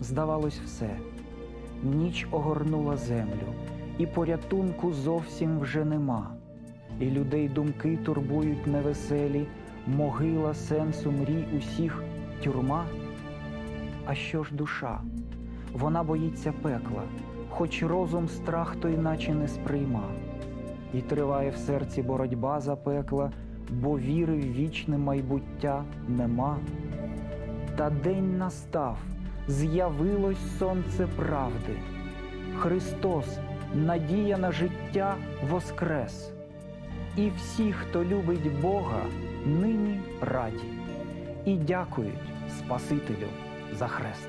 здавалось, все. Ніч огорнула землю, і порятунку зовсім вже нема. І людей думки турбують невеселі, могила сенсу мрій усіх тюрма. А що ж душа? Вона боїться пекла, хоч розум страх той наче не сприйма. І триває в серці боротьба за пекла, бо віри в вічне майбуття нема. Та день настав, з'явилось сонце правди. Христос, надія на життя воскрес. І всі, хто любить Бога, нині раді і дякують Спасителю за хрест.